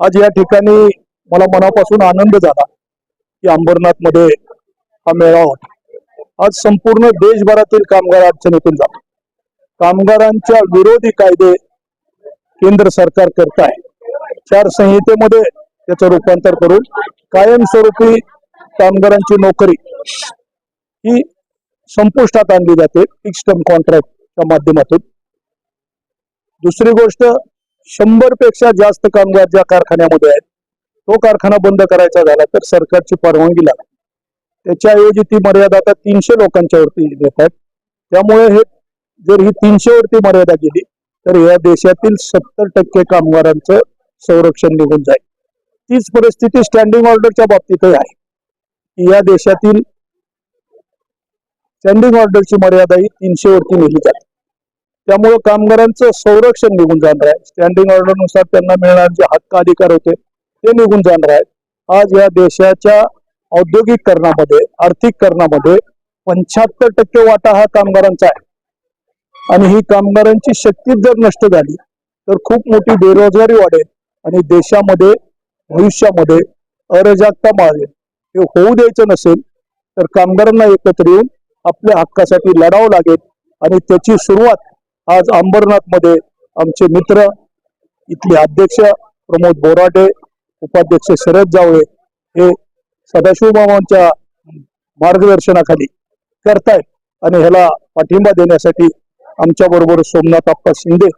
आज या ठिकाणी मला मनापासून आनंद झाला की अंबरनाथमध्ये हा मेळावा होता. आज संपूर्ण देशभरातील कामगार अडचणीतून जातात. कामगारांच्या विरोधी कायदे केंद्र सरकार करत आहे. चार संहितेमध्ये त्याचं रूपांतर करून कायमस्वरूपी कामगारांची नोकरी ही संपुष्टात आणली जाते. फिक्स टर्म कॉन्ट्रॅक्टच्या माध्यमातून. दुसरी गोष्ट शंभरपेक्षा जास्त कामगार ज्या कारखान्यामध्ये आहेत तो कारखाना बंद करायचा झाला तर सरकारची परवानगी लागते त्याच्याऐवजी ती मर्यादा आता तीनशे लोकांच्या वरती देत आहेत. त्यामुळे हे जर ही तीनशे वरती मर्यादा गेली तर या देशातील सत्तर टक्के कामगारांचं संरक्षण निघून जाईल. तीच परिस्थिती स्टँडिंग ऑर्डरच्या बाबतीतही आहे. या देशातील स्टँडिंग ऑर्डरची मर्यादा ही तीनशे वरती नेली जाते. त्यामुळं कामगारांचं संरक्षण निघून जाणार आहे. स्टँडिंग ऑर्डरनुसार त्यांना मिळणारे जे हक्क अधिकार होते ते निघून जाणार आहेत. आज या देशाच्या औद्योगिकरणामध्ये आर्थिककरणामध्ये पंच्याहत्तर टक्के वाटा हा कामगारांचा आहे. आणि ही कामगारांची शक्ती जर नष्ट झाली तर खूप मोठी बेरोजगारी वाढेल आणि देशामध्ये भविष्यामध्ये अराजकता मारेल हे होऊ द्यायचं नसेल तर कामगारांना एकत्र येऊन आपल्या हक्कासाठी लढावं लागेल आणि त्याची सुरुवात आज अंबरनाथमध्ये आमचे मित्र इथले अध्यक्ष प्रमोद बोराटे उपाध्यक्ष शरद जावळे हे सदाशिव मामांच्या मार्गदर्शनाखाली करतायत आणि ह्याला पाठिंबा देण्यासाठी आमच्या बरोबर सोमनाथ अप्पा शिंदे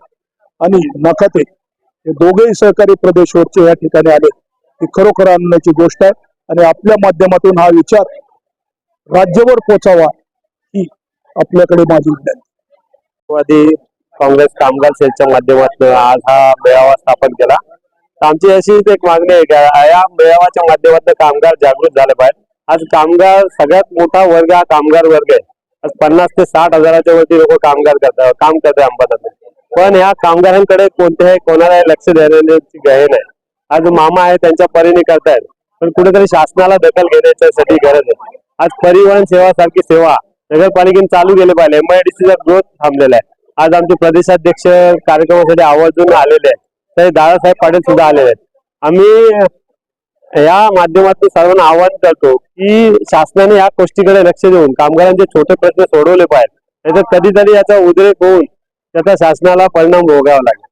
आणि नाकाते हे दोघेही सहकारी प्रदेशवरचे या ठिकाणी आले. ही खरोखर आनंदाची गोष्ट आहे आणि आपल्या माध्यमातून हा विचार राज्यभर पोचावा ही आपल्याकडे माझी विनंती. राष्ट्रवादी काँग्रेस कामगार सेलच्या माध्यमातून आज हा मेळावा स्थापन केला. तर आमची अशीच एक मागणी आहे का या मेळाव्याच्या माध्यमातून कामगार जागृत झाले पाहिजे आज कामगार सगळ्यात मोठा वर्ग हा कामगार वर्ग आहे. आज पन्नास ते साठ हजाराच्या वरती लोक कामगार करतात काम करतात अंबादात पण या कामगारांकडे कोणत्याही कोणालाही लक्ष देण्याची गहे नाही. आज मामा आहे त्यांच्या परीने करतायत. पण कुठेतरी शासनाला दखल घेण्याच्यासाठी गरज आहे. आज परिवहन सेवा सारखी सेवा नगरपालिकेने चालू केले पाहिजे एमआयडीसीचा ग्रोथ थांबलेला आहे. आज आमचे प्रदेशाध्यक्ष कार्यक्रमासाठी आवर्जून आलेले आहेत. तर दादासाहेब पाटील सुद्धा आलेले आहेत. आम्ही या माध्यमातून सर्वांना आवाहन करतो की शासनाने या गोष्टीकडे लक्ष देऊन कामगारांचे छोटे प्रश्न सोडवले पाहिजेत. नाहीतर कधीतरी याचा उद्रेक होऊन त्याचा शासनाला परिणाम भोगावा लागेल.